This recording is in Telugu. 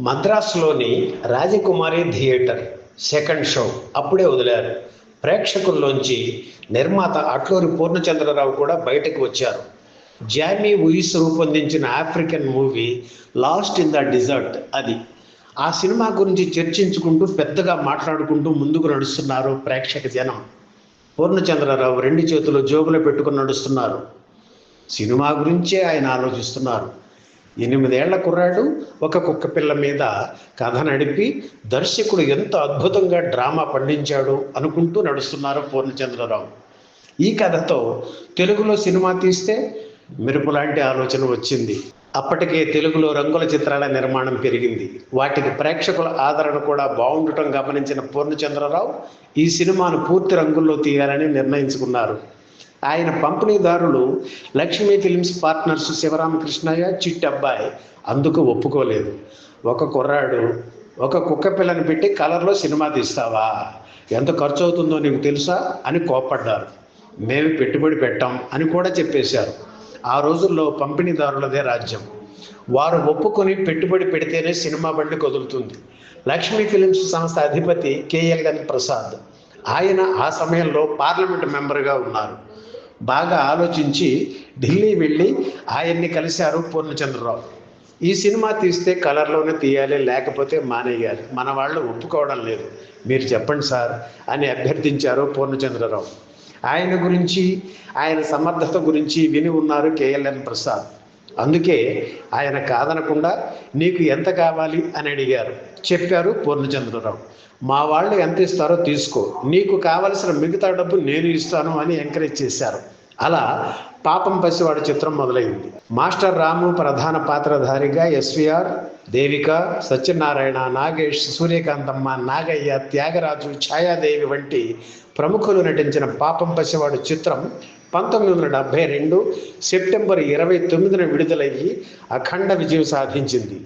మద్రాసులోని రాజకుమారి థియేటర్ సెకండ్ షో అప్పుడే వదిలారు. ప్రేక్షకుల్లోంచి నిర్మాత అట్లూరి పూర్ణచంద్రరావు కూడా బయటకు వచ్చారు. జామీ ఉయిస్ రూపొందించిన African movie lost in the desert అది. ఆ సినిమా గురించి చర్చించుకుంటూ పెద్దగా మాట్లాడుకుంటూ ముందుకు నడుస్తున్నారు ప్రేక్షక జనం. పూర్ణచంద్రరావు రెండు చేతులు జోబులో పెట్టుకుని నడుస్తున్నారు. సినిమా గురించే ఆయన ఆలోచిస్తున్నారు. ఎనిమిదేళ్ళ కుర్రాడు ఒక కుక్క పిల్ల మీద కథ నడిపి దర్శకుడు ఎంత అద్భుతంగా డ్రామా పండించాడు అనుకుంటూ నడుస్తున్నారు పూర్ణచంద్రరావు. ఈ కథతో తెలుగులో సినిమా తీస్తే మెరుపు లాంటి ఆలోచన వచ్చింది. అప్పటికే తెలుగులో రంగుల చిత్రాల నిర్మాణం పెరిగింది. వాటికి ప్రేక్షకుల ఆదరణ కూడా బాగుండటం గమనించిన పూర్ణచంద్రరావు ఈ సినిమాను పూర్తి రంగుల్లో తీయాలని నిర్ణయించుకున్నారు. ఆయన పంపిణీదారులు లక్ష్మీ ఫిలిమ్స్ పార్ట్నర్స్ శివరామకృష్ణయ్య చిట్టి అబ్బాయి. అందుకు ఒప్పుకోలేదు. ఒక కుర్రాడు ఒక కుక్క పిల్లని పెట్టి కలర్లో సినిమా తీస్తావా? ఎంత ఖర్చు అవుతుందో నీకు తెలుసా? అని కోప్పడ్డారు. మేము పెట్టుబడి పెట్టాం అని కూడా చెప్పేశారు. ఆ రోజుల్లో పంపిణీదారులదే రాజ్యం. వారు ఒప్పుకొని పెట్టుబడి పెడితేనే సినిమా బండి కదులుతుంది. లక్ష్మీ ఫిలిమ్స్ సంస్థ అధిపతి కేఎల్ కేఎల్ఎన్ ప్రసాద్ ఆయన ఆ సమయంలో పార్లమెంట్ మెంబర్గా ఉన్నారు. బాగా ఆలోచించి ఢిల్లీ వెళ్ళి ఆయన్ని కలిశారు పూర్ణచంద్రరావు. ఈ సినిమా తీస్తే కలర్లోనే తీయాలి లేకపోతే మానేయాలి. మన వాళ్ళు ఒప్పుకోవడం లేదు. మీరు చెప్పండి సార్ అని అభ్యర్థించారు పూర్ణచంద్రరావు. ఆయన గురించి ఆయన సమర్థత గురించి విని ఉన్నారు కేఎల్ఎన్ ప్రసాద్. అందుకే ఆయన కాదనకుండా నీకు ఎంత కావాలి అని అడిగారు. చెప్పారు పూర్ణచంద్రరావు. మా వాళ్ళు ఎంత ఇస్తారో తీసుకో. నీకు కావలసిన మిగతా డబ్బు నేను ఇస్తాను అని ఎంకరేజ్ చేశారు. అలా పాపం పసివాడు చిత్రం మొదలైంది. మాస్టర్ రాము ప్రధాన పాత్రధారిగా ఎస్విఆర్ దేవిక సత్యనారాయణ నాగేష్ సూర్యకాంతమ్మ నాగయ్య త్యాగరాజు ఛాయాదేవి వంటి ప్రముఖులు నటించిన పాపం పసివాడు చిత్రం పంతొమ్మిది వందల డెబ్బై రెండు సెప్టెంబర్ ఇరవై తొమ్మిదిన విడుదలయ్యి అఖండ విజయం సాధించింది.